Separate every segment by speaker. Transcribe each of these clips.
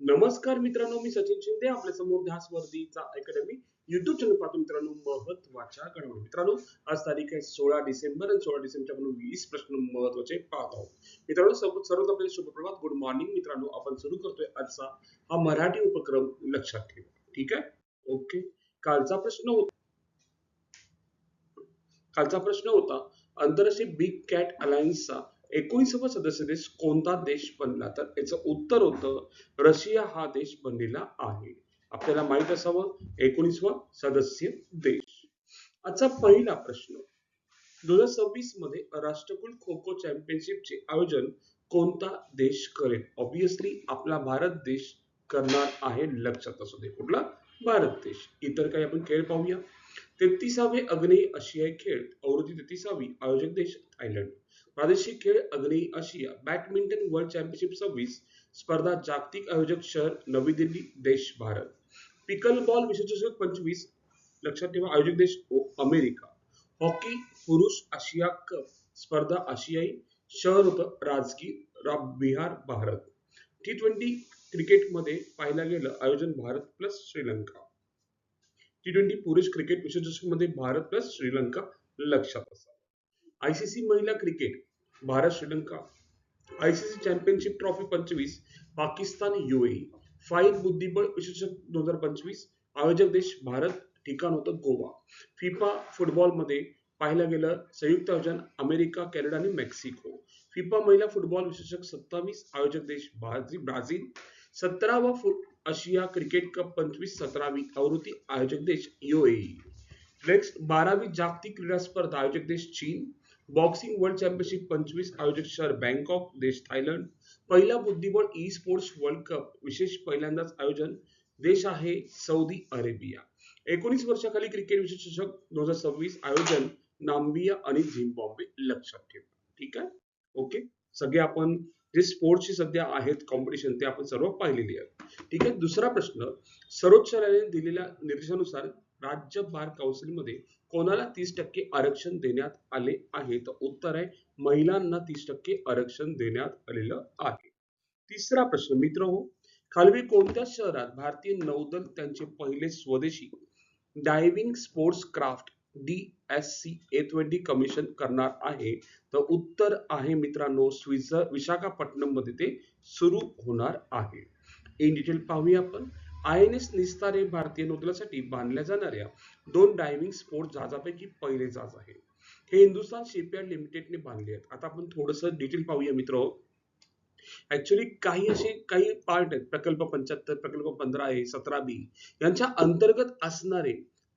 Speaker 1: नमस्कार मित्रांनो मी सचिन शिंदे आपल्यासमोर ध्यासवर्दीचा अकॅडमी युट्यूब चॅनल पाहतो मित्रांनो महत्त्वाच्या घडामोडी. मित्रांनो आज तारीख आहे सोळा डिसेंबर आणि सोळा डिसेंबरच्या म्हणून वीस प्रश्न महत्त्वाचे पाहत आहोत. मित्रांनो सर्वात आपले शुभप्रभात. गुड मॉर्निंग मित्रांनो आपण सुरू करतोय आजचा हा मराठी उपक्रम लक्षात ठेवा. ठीक आहे? ओके कालचा प्रश्न होता कालचा प्रश्न होता आंतरराष्ट्रीय बिग कॅट अलायन्सचा एकोणीसावा सदस्य देश कोणता देश बनला तर? याचं उत्तर होतं रशिया हा देश बनलेला आहे. आपल्याला माहीत असावं एकोणीसवा सदस्य देश. आजचा पहिला प्रश्न. दोन हजार सव्वीसमध्ये राष्ट्रकुल खो खो चॅम्पियनशिपचे आयोजन कोणता देश करेल? ऑब्विसली आपला भारत देश करणार आहे लक्षात असू दे कुठला. भारत देश. इतर काही आपण खेळ पाहूया. तेहतीसावे अग्नेय आशियाई खेळ. आवृत्ती तेहतीसावी आयोजक देश थायलंड. प्रादेशिक खेळ अग्नि आशिया बॅडमिंटन वर्ल्ड चॅम्पियनशिप सव्वीस स्पर्धा जागतिक आयोजक शहर नवी दिल्ली देश भारत. पिकल बॉल विश्वचषक पंचवीस लक्षात ठेवा आयोजक देश ओ- अमेरिका. हॉकी पुरुष आशिया कप स्पर्धा आशियाई शहर होतं राजगीर बिहार भारत. टी ट्वेंटी क्रिकेटमध्ये पाहिलं गेलं आयोजन Bharat plus Sri Lanka. T twenty पुरुष क्रिकेट विश्वचषकमध्ये भारत प्लस श्रीलंका लक्षात असा आयसीसी महिला cricket Bharat Sri Lanka. ICC championship trophy पंचवीस पाकिस्तान युएई फाईव्ह बुद्धिबळ विश्वचषक दोन हजार पंचवीस आयोजक देश भारत ठिकाण होतं गोवा. फिफा फुटबॉलमध्ये पाहिलं गेलं संयुक्त आयोजन अमेरिका कॅनडा आणि मेक्सिको. फिफा महिला फुटबॉल विश्वचषक सत्तावीस आयोजक देश ब्राझील ब्राझील. सतरावा फुट आशिया क्रिकेट कप पंचवीस सतरावी आवृत्ती आयोजक देश युएई नेक्स्ट बारावी जागतिक क्रीडा स्पर्धा आयोजक देश चीन. बॉक्सिंग वर्ल्ड चॅम्पियनशिप पंचवीस आयोजक शहर बँकॉक देश थायलंड. पहिला बुद्धिबळ ई स्पोर्ट्स वर्ल्ड कप विशेष पहिल्यांदाच आयोजन देश आहे सौदी अरेबिया. एकोणीस वर्षाखाली क्रिकेट विश्वचषक दोन हजार सव्वीस आयोजन नाम्बिया आणि झिम्बाब्वे लक्षात ठेवा. ठीक आहे? ओके सगळे आपण जे स्पोर्ट्सची सध्या आहेत कॉम्पिटिशन ते आपण सर्व पाहिलेली आहेत. ठीक आहे? दुसरा प्रश्न सर्वोच्च न्यायालयाने दिलेल्या निर्देशानुसार राज्य बार काउन्सिलमध्ये कोणाला तीस टक्के आरक्षण देण्यात आले आहे? तर उत्तर आहे महिलांना तीस टक्के आरक्षण देण्यात आलेलं आहे. तिसरा प्रश्न मित्र हो खालवी कोणत्या शहरात भारतीय नौदल त्यांचे पहिले स्वदेशी diving sports craft D S C A twenty commission करणार आहे? तर उत्तर आहे मित्रांनो स्विझर विशाखापट्टणममध्ये ते सुरू होणार आहे. इन डिटेल पाहूया आपण. आय एन एस निस्तार हे भारतीय नौदलासाठी बांधल्या जाणाऱ्या दोन डायव्हिंग स्पोर्ट जहाजापैकी पहिले जहाज आहे. हे हिंदुस्थान शिपयार्ड लिमिटेडने बांधले आहेत. आता आपण थोडस डिटेल पाहूया मित्र. ऍक्च्युली काही असे काही पार्ट आहेत. प्रकल्प पंच्याहत्तर प्रकल्प पंधरा आहे सतरा बी. यांच्या अंतर्गत असणारे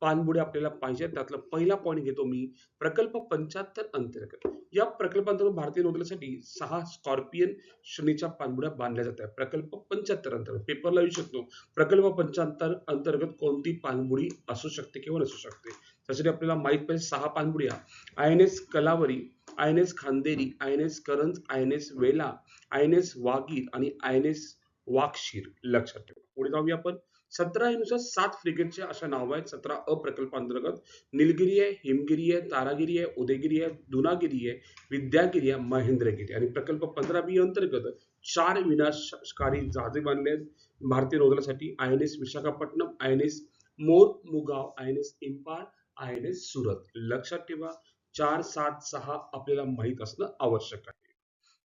Speaker 1: पानबुडे आपल्याला पाहिजे त्यातला पहिला पॉईंट घेतो मी प्रकल्प पंच्याहत्तर अंतर्गत. या प्रकल्पांतर्गत भारतीय नौदलासाठी सहा स्कॉर्पियन श्रेणीच्या पाणबुड्या बांधल्या जातात. प्रकल्प पंच्याहत्तर अंतर्गत. पेपरला येऊ शकतो. प्रकल्प पंच्याहत्तर अंतर्गत कोणती पाणबुडी असू शकते किंवा नसू शकते? त्यासाठी आपल्याला माहीत पाहिजे सहा पाणबुड्या I N S Kalvari I N S Khanderi I N S Karanj I N S Vela I N S Vagir आणि आय एन एस वाक्षीर लक्षात ठेवा. पुढे जाऊया आपण. सतरा नुसार सात फ्रिगेटचे अशा नाव आहेत. सतरा अ प्रकल्पांतर्गत निलगिरी आहे हिमगिरी आहे तारागिरी आहे उदयगिरी आहे दुनागिरी आहे विद्यागिरी आहे महेंद्रगिरी आणि प्रकल्प पंधरा बी अंतर्गत चार विनाशकारी जहाजे बांधले आहेत. भारतीय नौदलासाठी I N S Visakhapatnam I N S Mormugao I N S Imphal I N S Surat. लक्षात ठेवा चार सात सहा आपल्याला माहीत असणं आवश्यक आहे.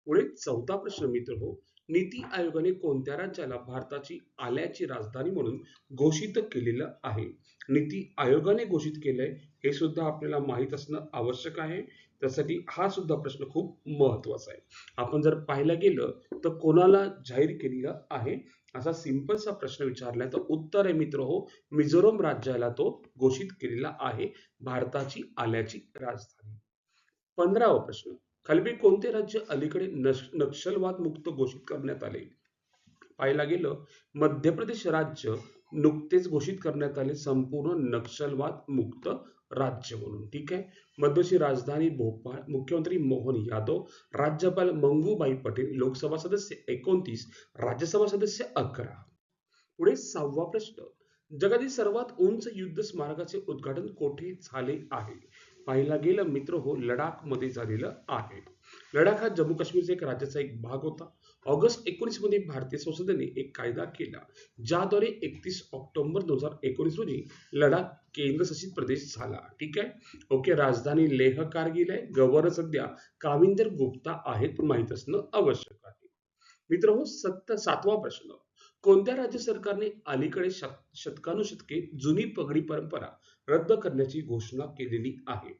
Speaker 1: पुढे चौथा प्रश्न मित्र हो नीती आयोगाने कोणत्या राज्याला भारताची आल्याची राजधानी म्हणून घोषित केलेलं आहे? नीती आयोगाने घोषित केलंय हे सुद्धा आपल्याला माहीत असणं आवश्यक आहे. त्यासाठी हा सुद्धा प्रश्न खूप महत्त्वाचा आहे. आपण जर पाहायला गेलं तर कोणाला जाहीर केलेलं आहे? असा सिंपलसा प्रश्न विचारलाय तर उत्तर आहे मित्र हो मिझोरम राज्याला तो घोषित केलेला आहे भारताची आल्याची राजधानी. पंधरावा प्रश्न. खालील कोणते राज्य अलीकडे नक्षलवाद मुक्त घोषित करण्यात आले? पाहायला गेलं मध्य प्रदेश राज्य नुकतेच घोषित करण्यात आले संपूर्ण नक्षलवाद मुक्त राज्य म्हणून. ठीक आहे? मध्यची राजधानी भोपाळ मुख्यमंत्री मोहन यादव राज्यपाल मंगूबाई पटेल लोकसभा सदस्य एकोणतीस राज्यसभा सदस्य अकरा. पुढे सहावा प्रश्न. जगातील सर्वात उंच युद्ध स्मारकाचे उद्घाटन कोठे झाले आहे? पाहिला गेलं मित्र हो लडाखमध्ये झालेलं आहे. लडाख हा जम्मू काश्मीरचा एक राज्याचा एक भाग होता. ऑगस्ट एकोणीसमध्ये भारतीय संसदेने एक कायदा केला ज्याद्वारे एकतीस ऑक्टोबर दोन हजार एकोणीस रोजी लडाख केंद्रशासित प्रदेश झाला. ठीक आहे? ओके राजधानी लेह कारगिल आहे. गव्हर्नर सध्या काविंदर गुप्ता आहेत माहीत असणं आवश्यक आहे. मित्र हो सत्ता सातवा प्रश्न. कोणत्या राज्य सरकारने अलीकडे शत शतकानुशतके जुनी पगडी परंपरा रद्द करण्याची घोषणा केलेली आहे.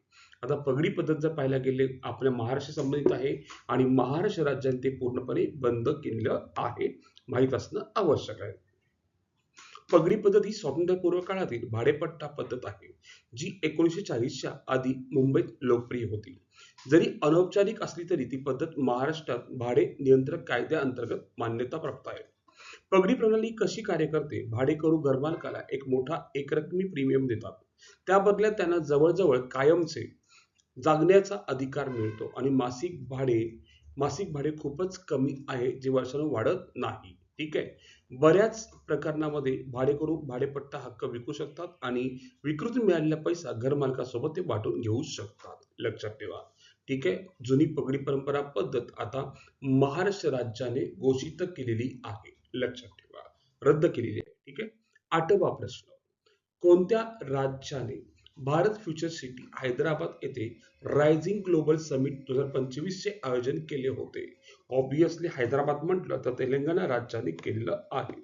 Speaker 1: आता पगडी पद्धत जर पाहायला गेले आपल्या महाराष्ट्र संबंधित आहे आणि महाराष्ट्र राज्याने ते पूर्णपणे बंद केलेलं आहे माहीत असणं आवश्यक आहे. पगडी पद्धत ही स्वातंत्र्यपूर्व काळातील भाडेपट्टा पद्धत आहे जी एकोणीसशे चाळीसच्या आधी मुंबईत लोकप्रिय होती. जरी अनौपचारिक असली तरी ती पद्धत महाराष्ट्रात भाडे नियंत्रक कायद्याअंतर्गत मान्यता प्राप्त आहे. पगडी प्रणाली कशी कार्य करते? भाडेकरू घरमालकाला एक मोठा एकरकमी प्रीमियम देतात. त्या बदल्यात त्यांना जवळजवळ कायमचे जागण्याचा अधिकार मिळतो आणि मासिक भाडे मासिक भाडे खूपच कमी आहे जे वर्षानं वाढत नाही. ठीक आहे? बऱ्याच प्रकरणामध्ये भाडेकरू भाडेपट्टा हक्क विकू शकतात आणि विकृती मिळालेला पैसा घरमालकासोबत ते वाटून घेऊ शकतात. लक्षात ठेवा. ठीक आहे? जुनी पगडी परंपरा पद्धत आता महाराष्ट्र राज्याने घोषित केलेली आहे. लक्षात ठेवा. रद्द केलेली आहे. ठीक आहे? आठवा प्रश्न. कोणत्या राज्याने भारत फ्युचर सिटी हैदराबाद येथे रायझिंग ग्लोबल समिट दोन हजार पंचवीस चे आयोजन केले होते? ऑब्विसली हैदराबाद म्हटलं तर तेलंगणा राज्याने केलेलं आहे.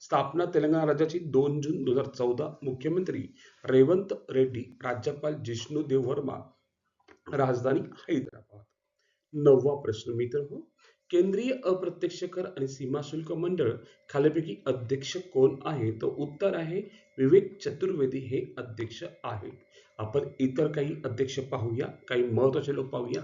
Speaker 1: स्थापना तेलंगणा राज्याची दोन जून दोन हजार चौदा मुख्यमंत्री रेवंत रेड्डी राज्यपाल जिष्णू देव वर्मा राजधानी हैदराबाद. नववा प्रश्न मित्र हो केंद्रीय अप्रत्यक्ष कर आणि सीमा शुल्क मंडळ खालीपैकी अध्यक्ष कोण आहे? तर उत्तर आहे विवेक चतुर्वेदी हे अध्यक्ष आहेत. आपण इतर काही अध्यक्ष पाहूया काही महत्त्वाचे लोक पाहूया.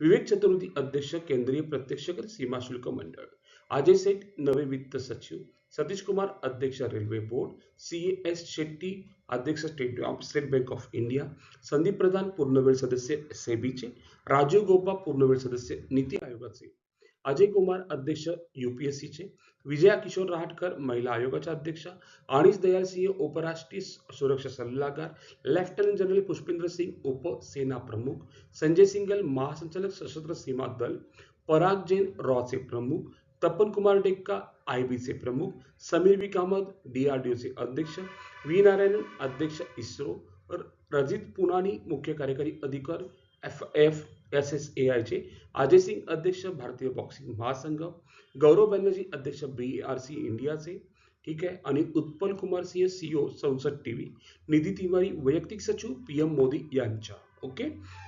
Speaker 1: विवेक चतुर्वेदी अध्यक्ष केंद्रीय प्रत्यक्ष कर सीमा शुल्क मंडळ. अजय सेठ नवे वित्त सचिव. सतीश कुमार अध्यक्ष railway board. C S Shetty अध्यक्ष state state bank of India. Sandeep Pradhan पूर्णवेळ सदस्य सेबीचे राजीव गोपा पूर्णवेळ सदस्य नीती आयोगाचे. अजय कुमार अध्यक्ष युपीएससीचे विजया किशोर रहाटकर महिला आयोगाच्या अध्यक्षा, अनिश दयाल सिंह उपराष्ट्रीय सुरक्षा सल्लागार, लेफ्टनंट जनरल पुष्पेंद्र सिंग उपसेना प्रमुख, संजय सिंगल महासंचालक सशस्त्र सीमा दल, पराग जैन रॉचे प्रमुख, तपन कुमार डेक्का आयबीचे प्रमुख, समीर बी कामत डीआरडीओचे अध्यक्ष व्ही नारायणन अध्यक्ष इस्रो रजित पुनानी मुख्य कार्यकारी अधिकारी, F F S S A आयचे अजय सिंग अध्यक्ष भारतीय बॉक्सिंग महासंघ. गौरव बॅनर्जी अध्यक्ष बी आर सी इंडियाचे ठीक आहे. आणि उत्पल कुमार सिंह सीओ संसद टीव्ही. निधी तिवारी वैयक्तिक सचिव पी एम मोदी यांच्या. ओके?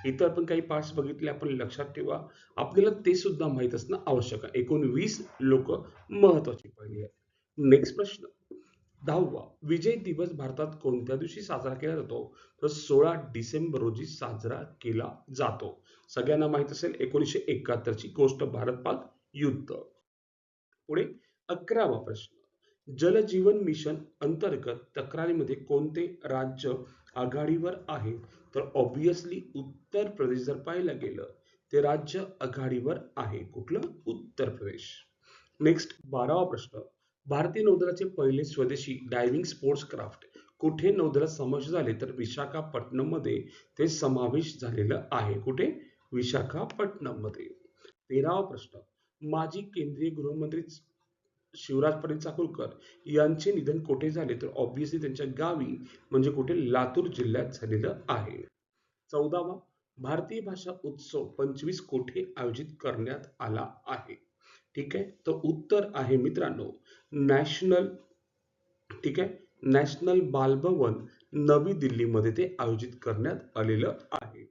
Speaker 1: इतर पण काही पार्ट्स बघितले आपण लक्षात ठेवा. आपल्याला ते सुद्धा माहीत असणं आवश्यक आहे. एकूण वीस लोक महत्वाची पहिली आहे नेक्स्ट प्रश्न. दहावा विजय दिवस भारतात कोणत्या दिवशी साजरा केला जातो? तर सोळा डिसेंबर रोजी साजरा केला जातो. सगळ्यांना माहीत असेल एकोणीसशे एकाहत्तरची गोष्ट भारत पाक युद्ध. पुढे अकरावा प्रश्न. जल जीवन मिशन अंतर्गत तक्रारीमध्ये कोणते राज्य आघाडीवर आहे? तर ऑब्विसली उत्तर प्रदेश जर पाहायला गेलं ते राज्य आघाडीवर आहे. कुठलं? उत्तर प्रदेश. नेक्स्ट बारावा प्रश्न. भारतीय नौदलाचे पहिले स्वदेशी डायव्हिंग स्पोर्ट्स क्राफ्ट कुठे नौदलात समावेश झाले तर विशाखापट्टणममध्ये ते समावेश झालेलं आहे. कुठे? विशाखापट्टणममध्ये. तेरावा प्रश्न. माजी केंद्रीय गृहमंत्री शिवराज पाटील चाकूरकर यांचे निधन कुठे झाले? तर ऑब्विसली त्यांच्या गावी म्हणजे कुठे? लातूर जिल्ह्यात झालेलं आहे. चौदावा. भारतीय भाषा उत्सव पंचवीस कोठे आयोजित करण्यात आला आहे? ठीक आहे? तर उत्तर आहे मित्रांनो नॅशनल ठीक आहे? नॅशनल बालभवन नवी दिल्लीमध्ये ते आयोजित करण्यात आलेलं आहे.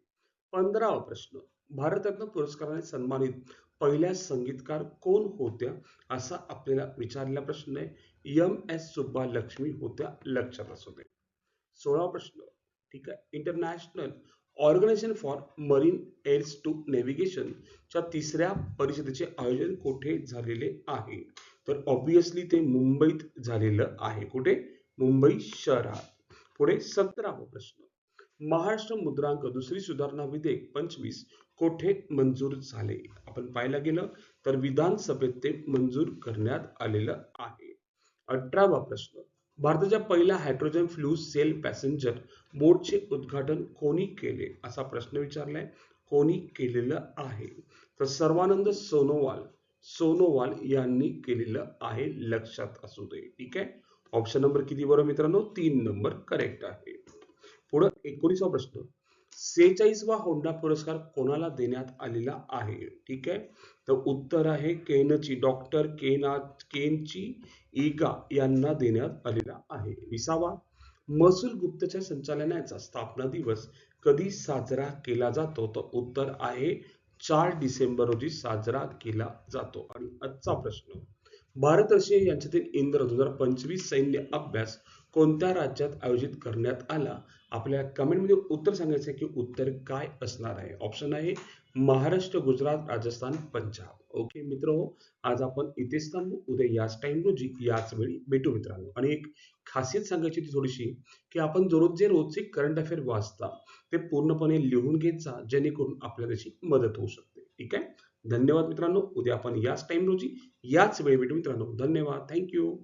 Speaker 1: पंधरावा प्रश्न भारतरत्न पुरस्काराने सन्मानित पहिल्या संगीतकार कोण होत्या असा आपल्याला विचारलेला प्रश्न आहे. एम एस सुब्बा लक्ष्मी होत्या लक्षात असू दे. सोळावा प्रश्न ठीक आहे? International organisation for marine aids to navigation च्या तिसऱ्या परिषदेचे आयोजन कुठे झालेले आहे? तर ऑब्विसली ते मुंबईत झालेलं आहे. कुठे? मुंबई शहरात. पुढे सतरावा प्रश्न. महाराष्ट्र मुद्रांक दुसरी सुधारणा विधेयक पंचवीस कोठे मंजूर झाले? आपण पाहायला गेलं तर विधानसभेत ते मंजूर करण्यात आलेलं आहे. अठरावा प्रश्न. भारताच्या पहिल्या हायड्रोजन फ्ल्यू सेल पॅसेंजर बोटचे उद्घाटन कोणी केले? असा प्रश्न विचारलाय. कोणी केलेलं आहे? तर सर्वानंद सोनोवाल सोनोवाल यांनी केलेलं आहे लक्षात असू दे. ठीक आहे? ऑप्शन नंबर किती बरोबर मित्रांनो? तीन नंबर करेक्ट आहे. पुढं एकोणीसा प्रश्न. सेहेचाळीसवा होंडा पुरस्कार कोणाला देण्यात आलेला आहे? ठीक आहे? तर उत्तर आहे केनची डॉक्टर केना केनची ईगा यांना देण्यात आलेला आहे. विसावा महसूल गुप्तच्या संचालनाचा स्थापना दिवस कधी साजरा केला जातो? तर उत्तर आहे चार डिसेंबर रोजी साजरा केला जातो. आणि आजचा प्रश्न भारत रशिया यांच्यातील इंद्र दोन हजार पंचवीस सैन्य अभ्यास कोणत्या राज्यात आयोजित करण्यात आला? आपल्या कमेंटमध्ये उत्तर सांगायचं आहे की उत्तर काय असणार आहे? ऑप्शन आहे महाराष्ट्र गुजरात राजस्थान पंजाब. ओके मित्र हो आज आपण इथेच थांबू. उद्या याच टाइम रोजी याच वेळी भेटू मित्रांनो. आणि एक खासियत सांगायची ती थोडीशी की आपण दररोज जे रोजचे करंट अफेअर वाचता ते पूर्णपणे लिहून घेत जा जेणेकरून आपल्याला त्याची मदत होऊ शकते. ठीक आहे? धन्यवाद मित्रांनो. उद्या आपण याच टाइम रोजी याच वेळी भेटू मित्रांनो. धन्यवाद. थँक्यू